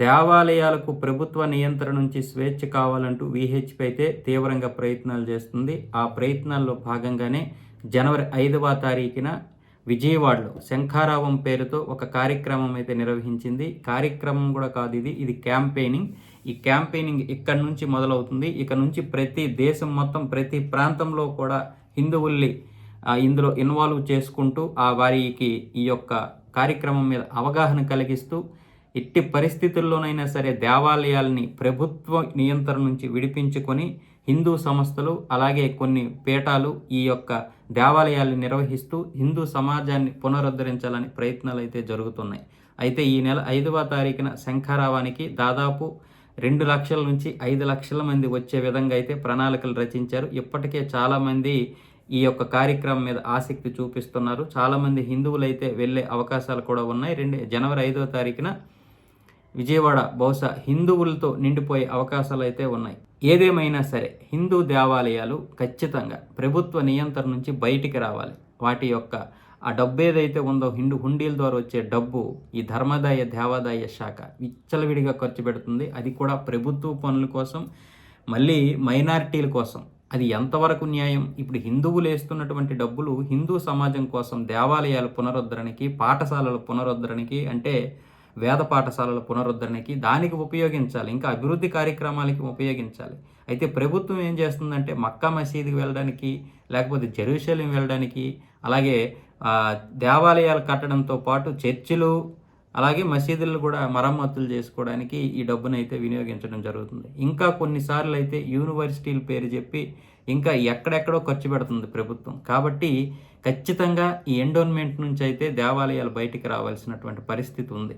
దేవాలయాలకు ప్రభుత్వ నియంత్రణ నుంచి స్వేచ్ఛ కావాలంటూ విహెచ్పి అయితే తీవ్రంగా ప్రయత్నాలు చేస్తుంది. ఆ ప్రయత్నాల్లో భాగంగానే జనవరి ఐదవ తారీఖున విజయవాడలో శంఖారావం పేరుతో ఒక కార్యక్రమం అయితే నిర్వహించింది. కార్యక్రమం కూడా కాదు ఇది ఇది క్యాంపెయినింగ్. ఈ క్యాంపెయినింగ్ ఇక్కడ నుంచి మొదలవుతుంది. ఇక నుంచి ప్రతి దేశం మొత్తం ప్రతి ప్రాంతంలో కూడా హిందువుల్ని ఇందులో ఇన్వాల్వ్ చేసుకుంటూ ఆ వారికి ఈ యొక్క కార్యక్రమం మీద అవగాహన కలిగిస్తూ ఎట్టి పరిస్థితుల్లోనైనా సరే దేవాలయాల్ని ప్రభుత్వ నియంత్రణ నుంచి విడిపించుకొని హిందూ సంస్థలు అలాగే కొన్ని పీఠాలు ఈ యొక్క దేవాలయాల్ని నిర్వహిస్తూ హిందూ సమాజాన్ని పునరుద్ధరించాలని ప్రయత్నాలు అయితే జరుగుతున్నాయి. అయితే ఈ నెల ఐదవ తారీఖున శంఖారావానికి దాదాపు రెండు లక్షల నుంచి ఐదు లక్షల మంది వచ్చే విధంగా అయితే ప్రణాళికలు రచించారు. ఇప్పటికే చాలామంది ఈ యొక్క కార్యక్రమం మీద ఆసక్తి చూపిస్తున్నారు. చాలామంది హిందువులు అయితే వెళ్ళే అవకాశాలు కూడా ఉన్నాయి. రెండు జనవరి ఐదవ తారీఖున విజయవాడ బహుశా హిందువులతో నిండిపోయే అవకాశాలు అయితే ఉన్నాయి. ఏదేమైనా సరే హిందూ దేవాలయాలు ఖచ్చితంగా ప్రభుత్వ నియంత్రణ నుంచి బయటికి రావాలి. వాటి యొక్క ఆ డబ్బు ఏదైతే ఉందో హిందూ హుండీల ద్వారా వచ్చే డబ్బు ఈ ధర్మదాయ దేవాదాయ శాఖ విచ్చలవిడిగా ఖర్చు పెడుతుంది. అది కూడా ప్రభుత్వ పనుల కోసం మళ్ళీ మైనారిటీల కోసం. అది ఎంతవరకు న్యాయం? ఇప్పుడు హిందువులు వేస్తున్నటువంటి డబ్బులు హిందూ సమాజం కోసం దేవాలయాల పునరుద్ధరణకి పాఠశాలల పునరుద్ధరణకి అంటే వేద పాఠశాలల పునరుద్ధరణకి దానికి ఉపయోగించాలి ఇంకా అభివృద్ధి కార్యక్రమాలకి ఉపయోగించాలి. అయితే ప్రభుత్వం ఏం చేస్తుందంటే మక్కా మసీదుకి వెళ్ళడానికి లేకపోతే జెరూసలేం వెళ్ళడానికి అలాగే దేవాలయాలు కట్టడంతో పాటు చర్చిలు అలాగే మసీదులు కూడా మరమ్మతులు చేసుకోవడానికి ఈ డబ్బును అయితే వినియోగించడం జరుగుతుంది. ఇంకా కొన్నిసార్లు అయితే యూనివర్సిటీల పేరు చెప్పి ఇంకా ఎక్కడెక్కడో ఖర్చు పెడుతుంది ప్రభుత్వం. కాబట్టి ఖచ్చితంగా ఈ ఎండోన్మెంట్ నుంచి అయితే దేవాలయాలు బయటికి రావాల్సినటువంటి పరిస్థితి ఉంది.